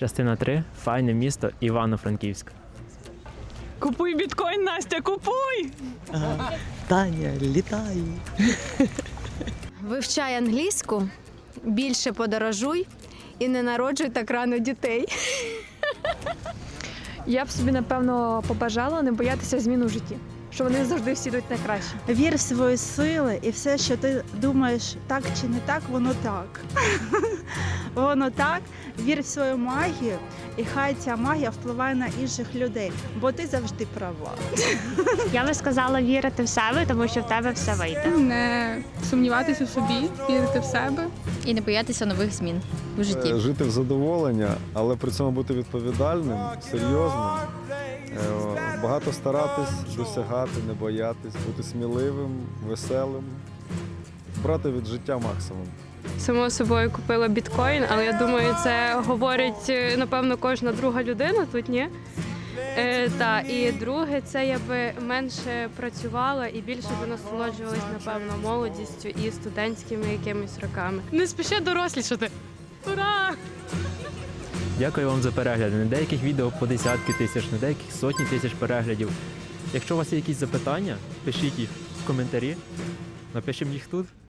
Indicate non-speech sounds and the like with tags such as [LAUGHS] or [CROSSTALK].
Частина 3. Файне місто Івано-Франківськ. Купуй біткоін, Настя, купуй! Таня, літай. Вивчай англійську, більше подорожуй і не народжуй так рано дітей. Я б собі напевно побажала не боятися змін у житті, що вони завжди всі йдуть на краще. Вір в свої сили, і все, що ти думаєш так чи не так, воно так. [LAUGHS] воно так. Вір в свою магію, і хай ця магія впливає на інших людей, бо ти завжди права. Я би сказала вірити в себе, тому що в тебе все вийде. не сумніватися в собі, вірити в себе. і не боятися нових змін у житті. Е, Жити в задоволення, але при цьому бути відповідальним, серйозним, е, багато старатись, досягати, не боятись, бути сміливим, веселим, брати від життя максимум. Само собою купила біткоін, але я думаю, це говорить е, напевно кожна друга людина тут, ні? Е, та, і друге, це я би менше працювала і більше би насолоджувалась, напевно, молодістю і студентськими якимись роками. Не спіши дорослішати. Ура! Дякую вам за перегляди. На деяких відео по десятки тисяч, на деяких сотні тисяч переглядів. Якщо у вас є якісь запитання, пишіть їх в коментарі. Напишемо їх тут.